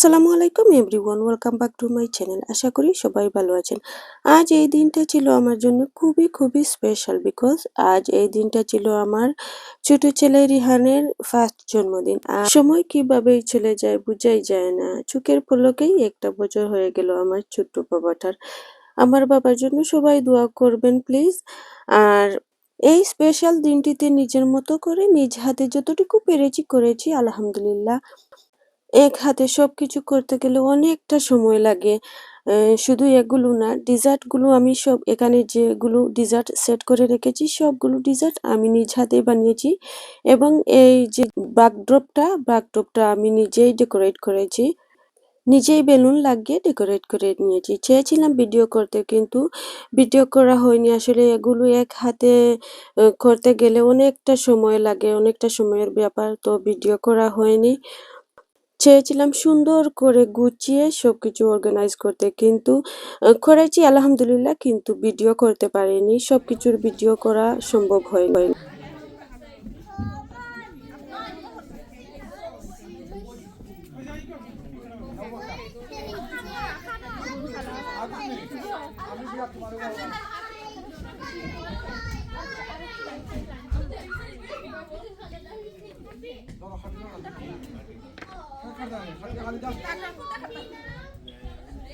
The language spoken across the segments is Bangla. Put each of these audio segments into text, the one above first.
আসসালামু আলাইকুম everyone welcome back to my channel আশা করি সবাই ভালো আছেন। আজ এই দিনটা ছিল আমার জন্য খুবই খুবই স্পেশাল বিকজ আজ এই দিনটা ছিল আমার ছোট ছেলে রিহানের ফার্স্ট জন্মদিন। আর সময় কীভাবে চলে যায় বুঝাই যায় না। চোখের পলকেই একটা বছর হয়ে গেল আমার ছোট্ট বাবাটার। আমার বাবার জন্য সবাই দোয়া করবেন প্লিজ আর এই স্পেশাল দিনটিতে নিজের মতো করে নিজ হাতে যতটুকু পেরেছি করেছি, আলহামদুলিল্লাহ। এক হাতে সব কিছু করতে গেলে অনেকটা সময় লাগে। শুধু এগুলো না ডিজার্টগুলো আমি সব এখানে যেগুলো ডিজার্ট সেট করে রেখেছি, সবগুলো ডিজার্ট আমি নিজ হাতে বানিয়েছি এবং এই যে বাকড্রপটা বাকড্রপটা আমি নিজেই ডেকোরেট করেছি। নিজেই বেলুন লাগিয়ে ডেকোরেট করে নিয়েছি। চেয়েছিলাম ভিডিও করতে কিন্তু ভিডিও করা হয়নি। আসলে এগুলো এক হাতে করতে গেলে অনেকটা সময় লাগে, অনেকটা সময়ের ব্যাপার, তো ভিডিও করা হয়নি। চেয়েছিলাম সুন্দর করে গুছিয়ে সবকিছু অর্গানাইজ করতে, কিন্তু করেছি, আলহামদুলিল্লাহ, কিন্তু ভিডিও করতে পারিনি। সব কিছুর ভিডিও করা সম্ভব হয়নি।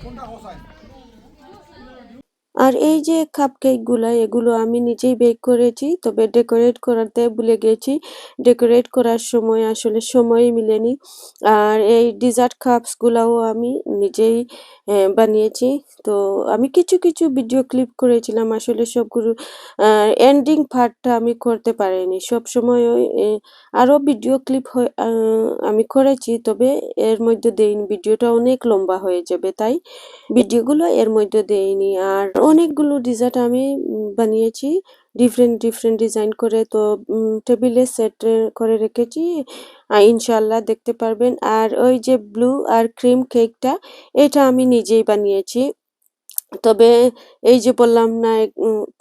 কোনটা হোসাইন আর এই যে কাপগুলা এগুলো আমি নিজেই বেক করেছি তবে ডেকোরেট করাতে ভুলে গেছি। ডেকোরেট করার সময় আসলে সময় মিলেনি। আর এই ডিজার্ট কাপস গুলাও আমি নিজেই বানিয়েছি। তো আমি কিছু কিছু ভিডিও ক্লিপ করেছিলাম আসলে সবগুলো এন্ডিং পার্টটা আমি করতে পারিনি। সব সময় ওই আহ, আরও ভিডিও ক্লিপ আমি করেছি তবে এর মধ্যে দেইনি। ভিডিওটা অনেক লম্বা হয়ে যাবে তাই ভিডিওগুলো এর মধ্যে দেইনি। আর অনেকগুলো ডিজার্ট আমি বানিয়েছি। ডিফারেন্ট ডিফারেন্ট ডিজাইন করে তো টেবিলে সেট করে রেখেছি। ইনশাল্লাহ দেখতে পারবেন। আর ওই যে ব্লু আর ক্রিম কেকটা এটা আমি নিজেই বানিয়েছি। তবে এই যে বললাম না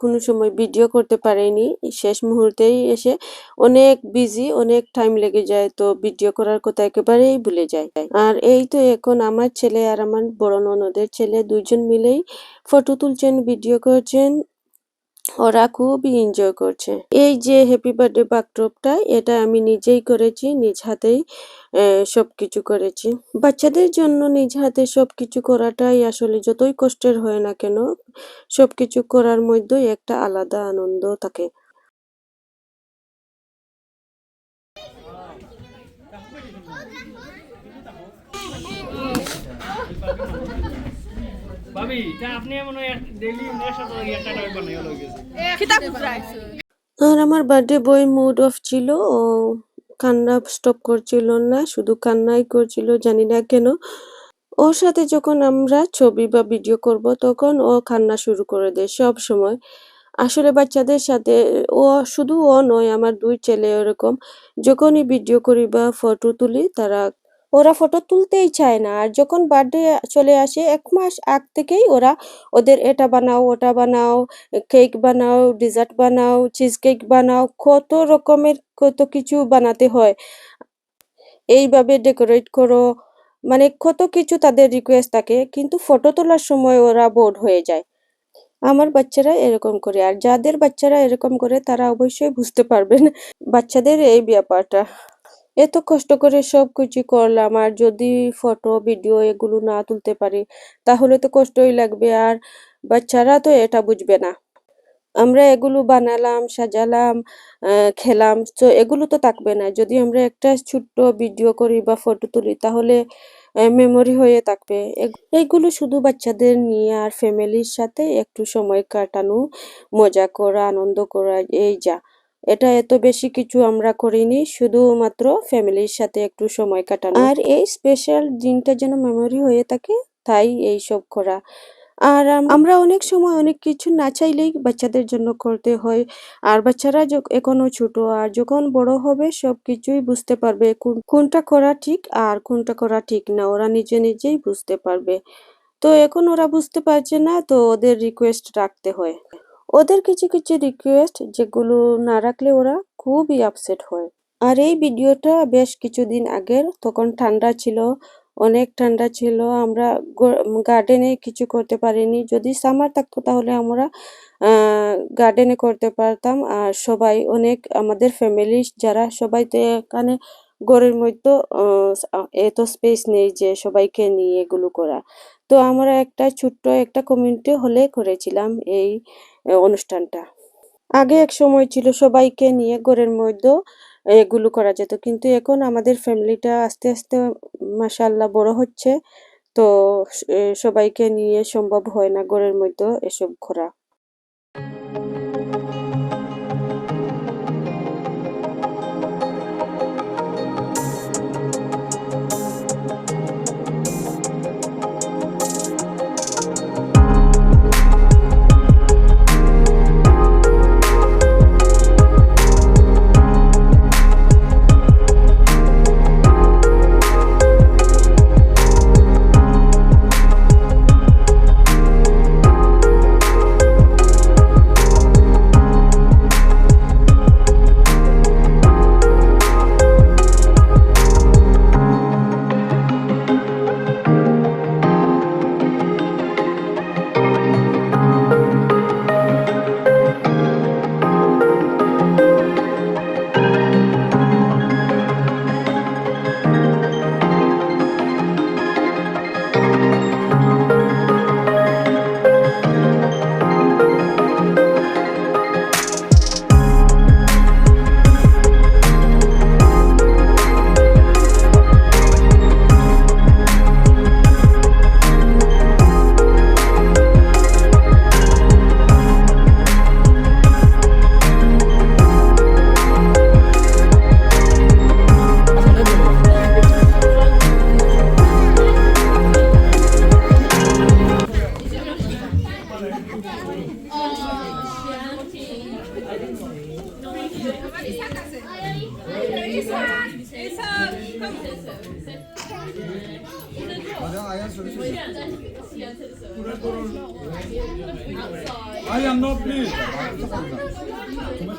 কোনো সময় ভিডিও করতে পারিনি। শেষ মুহূর্তেই এসে অনেক বিজি অনেক টাইম লেগে যায়, তো ভিডিও করার কথা একেবারেই ভুলে যায়। আর এই তো এখন আমার ছেলে আর আমার বড় ননদের ছেলে দুজন মিলেই ফটো তুলছেন ভিডিও করছেন। ওরা খুবই এনজয় করছে। এই যে হ্যাপি বার্থডে বাকড্রপটা এটা আমি নিজেই করেছি, নিজ হাতেই আহ, সবকিছু করেছি। বাচ্চাদের জন্য নিজ হাতে সবকিছু করাটাই আসলে যতই কষ্টের হয় না কেন সবকিছু করার মধ্যেই একটা আলাদা আনন্দ থাকে। ভাবি আপনি মনে হয় ডেইলি একটা গেছে আর আমার বার্থডে বয় মুড অফ ছিল ও কান্না স্টপ করছিল না, শুধু কান্নাই করছিল, জানি না কেন। ওর সাথে যখন আমরা ছবি বা ভিডিও করব, তখন ও কান্না শুরু করে দেয় সব সময়। আসলে বাচ্চাদের সাথে, ও শুধু ও নয়, আমার দুই ছেলে ওরকম। যখনই ভিডিও করি বা ফটো তুলি, তারা ওরা ফটো তুলতেই চায় না। আর যখন বার্থডে চলে আসে, এক মাস আগ থেকেই ওরা ওদের এটা বানাও, ওটা বানাও কেক বানাও ডেজার্ট বানাও চিজ কেক বানাও, কত রকমের কত কিছু বানাতে হয়। এইভাবে ডেকোরেট করো মানে কত কিছু তাদের রিকোয়েস্ট থাকে, কিন্তু ফটো তোলার সময় ওরা বোর্ড হয়ে যায়। আমার বাচ্চারা এরকম করে, আর যাদের বাচ্চারা এরকম করে, তারা অবশ্যই বুঝতে পারবেন বাচ্চাদের এই ব্যাপারটা। এত কষ্ট করে সব কিছু করলাম, আর যদি ফটো ভিডিও এগুলো না তুলতে পারি, তাহলে তো কষ্টই লাগবে, আর বাচ্চারা তো এটা বুঝবে না। আমরা এগুলো বানালাম, সাজালাম খেলাম, তো এগুলো তো থাকবে না। যদি আমরা একটা ছোট্ট ভিডিও করি বা ফটো তুলি, তাহলে মেমোরি হয়ে থাকবে। এগ- এগুলো শুধু বাচ্চাদের নিয়ে আর ফ্যামিলির সাথে একটু সময় কাটানো, মজা করা, আনন্দ করা, এই যা। এটা এত বেশি কিছু আমরা করিনি, শুধুমাত্র ফ্যামিলির সাথে একটু সময় কাটানো। আর এই স্পেশাল দিনটা যেন মেমোরি হয়ে থাকে, তাই এই সব করা। আর আম- আমরা অনেক সময় অনেক কিছু না চাইলেই বাচ্চাদের জন্য করতে হয়। আর বাচ্চারা এখনও ছোট, আর যখন বড় হবে সব কিছুই বুঝতে পারবে কোন- কোনটা করা ঠিক আর কোনটা করা ঠিক না, ওরা নিজে নিজেই বুঝতে পারবে। তো এখন ওরা বুঝতে পারছে না, তো ওদের রিকোয়েস্ট রাখতে হয়। ওদের কিছু কিছু রিকোয়েস্ট যেগুলো না রাখলে ওরা খুবই আপসেট হয়। আর এই ভিডিওটা বেশ কিছুদিন আগের, তখন ঠান্ডা ছিল, অনেক ঠান্ডা ছিল, আমরা গার্ডেনে কিছু করতে পারিনি। যদি সামার থাকতো তাহলে আমরা গার্ডেনে করতে পারতাম। আর সবাই অনেক, আমাদের ফ্যামিলি যারা সবাই তো এখানে ঘরের মধ্যে এত স্পেস নেই যে সবাইকে নিয়ে এগুলো করা। তো আমরা একটা ছোট্ট একটা কমিউনিটি হলে করেছিলাম এই অনুষ্ঠানটা। আগে এক সময় ছিল সবাইকে নিয়ে ঘরের মধ্যে এগুলো করা যেত, কিন্তু এখন আমাদের ফ্যামিলিটা আস্তে আস্তে মাসাল্লাহ বড় হচ্ছে। তো সবাইকে নিয়ে সম্ভব হয় না ঘরের মধ্যে এসব করা।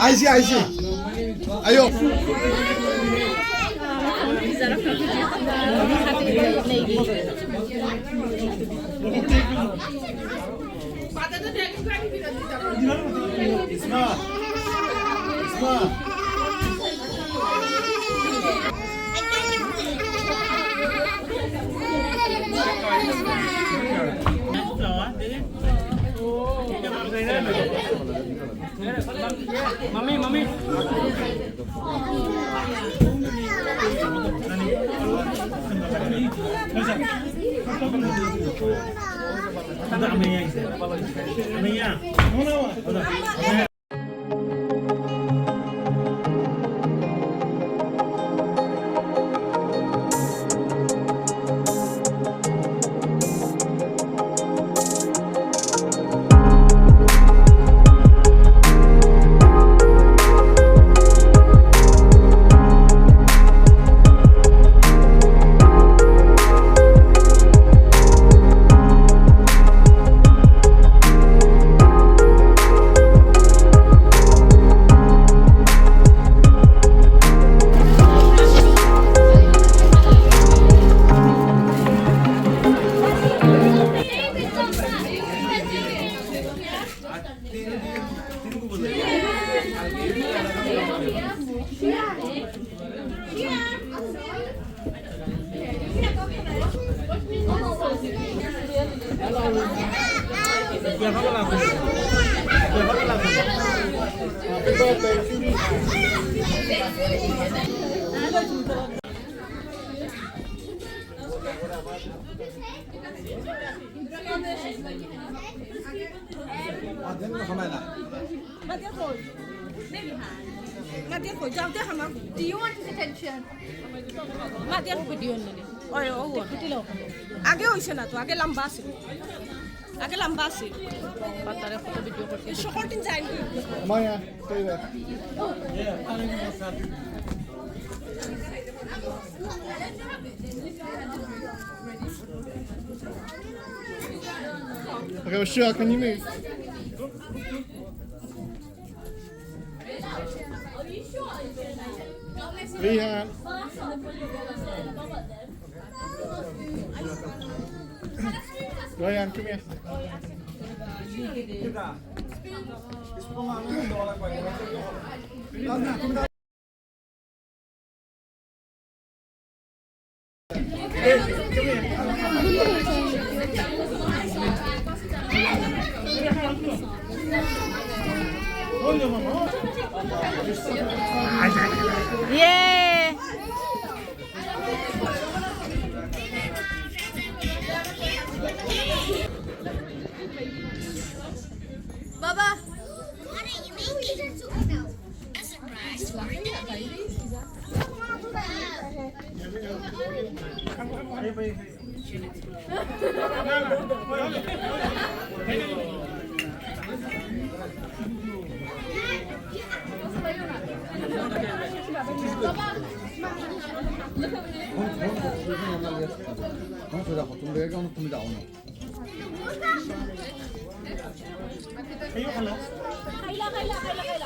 আইসি আইসি আয়ো ইসমা ইসমা মামি মামি আমি আইছে আমি Do you want his attention? আগে হয়েছে না তো আগে লম্বা আছে আছিল আগে লম্বা আছিল তারে ফটো ভিডিও করতে সকল দিন যাই Maya, stay there. Okay, well, sure, can you move? Rehan. Ryan, come here. Gusto ko nga ano, gusto ko lang pwede. Love na, come down. 哎呦，好冷！开了，开了，开了，开了！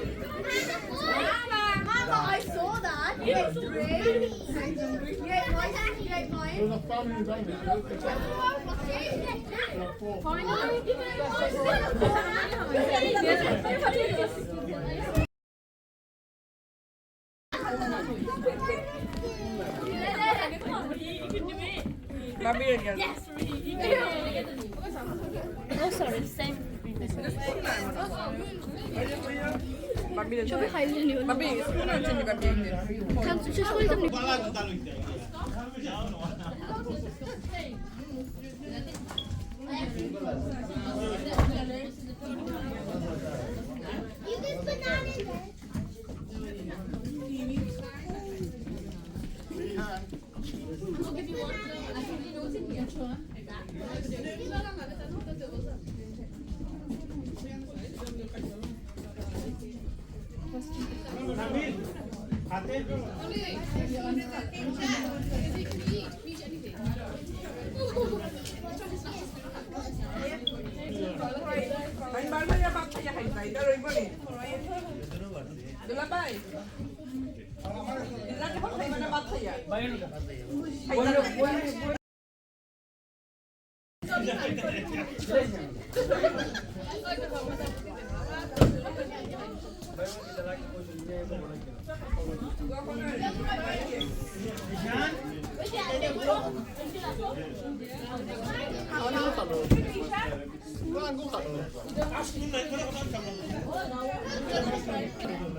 Final. Çok hayırlı oluyor. Tabii, sonra önce bir kapıya gidelim. Kanka, şu şöyle de...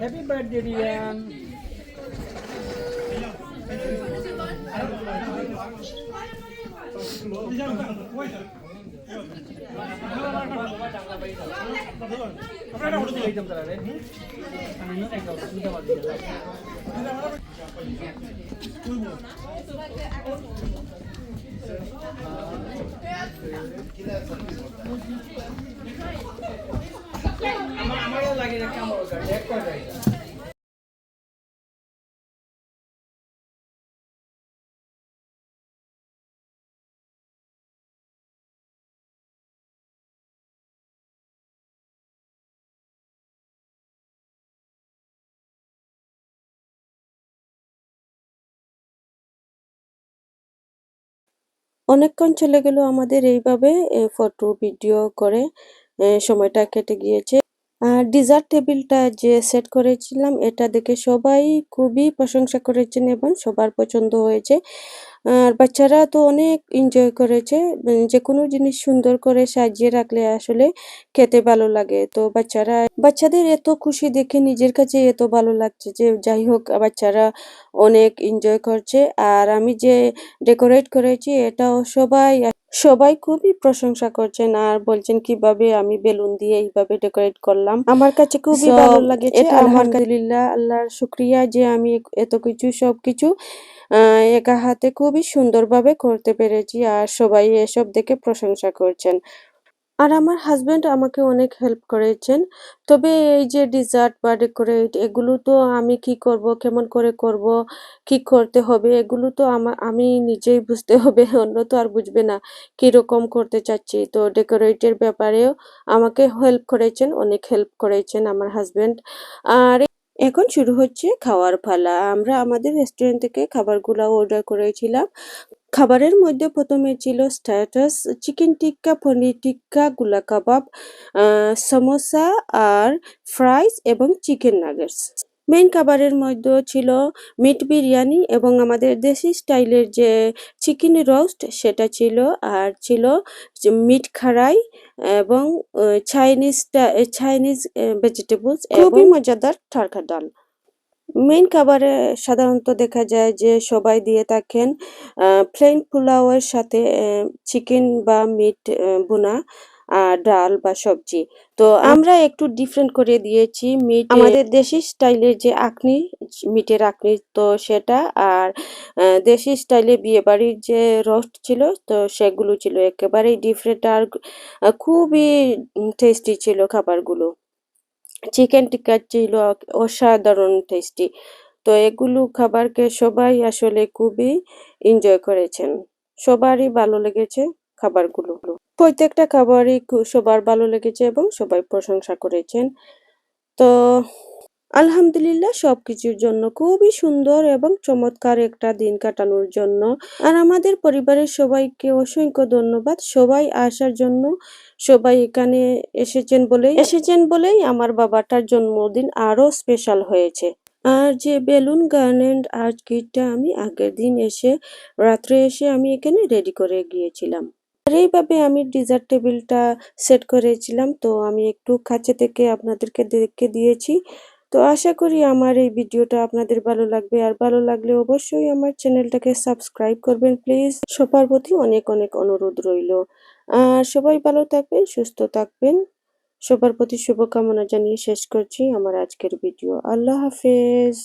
happy birthday Riyan দিয়ে আমার আমারও লাগে না কামড় কাটে এক করে অনেকক্ষণ চলে গেল আমাদের এইভাবে ফটো ভিডিও করে এ, সময়টা কেটে গিয়েছে। আর ডিজার্ট টেবিলটা যে সেট করেছিলাম, এটা দেখে সবাই খুবই প্রশংসা করেছেন এবং সবার পছন্দ হয়েছে। আর বাচ্চারা তো অনেক এনজয় করেছে যে কোনো জিনিস সুন্দর করে সাজিয়ে রাখলে আসলে খেতে ভালো লাগে। তো বাচ্চারা, বাচ্চাদের এত খুশি দেখে নিজের কাছে এত ভালো লাগছে যে যাই হোক, বাচ্চারা অনেক এনজয় করছে। আর আমি যে ডেকোরেট করেছি, এটাও সবাই সবাই খুবই প্রশংসা করছেন আর বলছেন কীভাবে আমি বেলুন দিয়ে এইভাবে ডেকোরেট করলাম? আমার কাছে খুবই ভালো লাগেছে আলহামদুলিল্লাহ আল্লাহর শুক্রিয়া যে আমি এত কিছু সব কিছু একা হাতে খুবই সুন্দরভাবে করতে পেরেছি আর সবাই এসব দেখে প্রশংসা করছেন। আর আমার হাজবেন্ড আমাকে অনেক হেল্প করেছেন। তবে এই যে ডিজার্ট বা ডেকোরেট এগুলো তো আমি কি করব, কেমন করে করব, কি করতে হবে, এগুলো তো আমা, আমি নিজেই বুঝতে হবে, অন্য তো আর বুঝবে না কীরকম করতে চাচ্ছি। তো ডেকোরেটের ব্যাপারেও আমাকে হেল্প করেছেন, অনেক হেল্প করেছেন আমার হাজবেন্ড আর এখন শুরু হচ্ছে খাওয়ার পালা। আমরা আমাদের রেস্টুরেন্ট থেকে খাবারগুলো অর্ডার করেছিলাম। খাবারের মধ্যে প্রথমে ছিল স্ট্যাটাস চিকেন টিক্কা পনির টিক্কা গুলা কাবাব সমোসা আর ফ্রাইস এবং চিকেন নাগেটস। মেইন খাবারের মধ্যে ছিল মিট বিরিয়ানি এবং আমাদের দেশি স্টাইলের যে চিকেন রোস্ট সেটা ছিল আর ছিল মিট খাড়াই এবং চাইনিজ চাইনিজ ভেজিটেবলস খুবই মজাদার টারকা ডাল। মেইন খাবারে সাধারণত দেখা যায় যে সবাই দিয়ে থাকেন প্লেন পোলাওয়ের সাথে চিকেন বা মিট বোনা আর ডাল বা সবজি। তো আমরা একটু ডিফারেন্ট করে দিয়েছি মিট আমাদের দেশি স্টাইলের যে আখনি মিটের আখনি তো সেটা আর দেশি স্টাইলে বিয়ে বাড়ির যে রোস্ট ছিল তো সেগুলো ছিল। একেবারেই ডিফারেন্ট আর খুবই টেস্টি ছিল খাবারগুলো। চিকেন টিক্কা ছিল অসাধারণ টেস্টি তো এগুলো খাবারকে সবাই আসলে খুবই এনজয় করেছেন। সবারই ভালো লেগেছে খাবারগুলো। প্রত্যেকটা খাবারই সবার ভালো লেগেছে এবং সবাই প্রশংসা করেছেন। তো আলহামদুলিল্লাহ, সবকিছুর জন্য খুবই সুন্দর এবং চমৎকার একটা দিন কাটানোর জন্য। আর আমাদের পরিবারের সবাইকে অসংখ্য ধন্যবাদ। সবাই আসার জন্য সবাই এখানে এসেছেন বলে এসেছেন বলেই আমার বাবাটার জন্মদিন আরও স্পেশাল হয়েছে। আর যে বেলুন গার্ল্যান্ড আর্ট কিটটা আমি আগের দিন এসে, রাত্রে এসে আমি এখানে রেডি করে গিয়েছিলাম। আর এইভাবে আমি ডিজার্ট টেবিলটা সেট করেছিলাম। তো আমি একটু কাছে থেকে আপনাদেরকে দেখে দিয়েছি। তো আশা করি আমার এই ভিডিওটা আপনাদের ভালো লাগবে। আর ভালো লাগলে অবশ্যই আমার চ্যানেলটাকে সাবস্ক্রাইব করবেন, প্লিজ। সবার প্রতি অনেক অনেক অনুরোধ রইল। আর সবাই ভালো থাকবেন, সুস্থ থাকবেন। সবার প্রতি শুভকামনা জানিয়ে শেষ করছি আমার আজকের ভিডিও। আল্লাহ হাফেজ।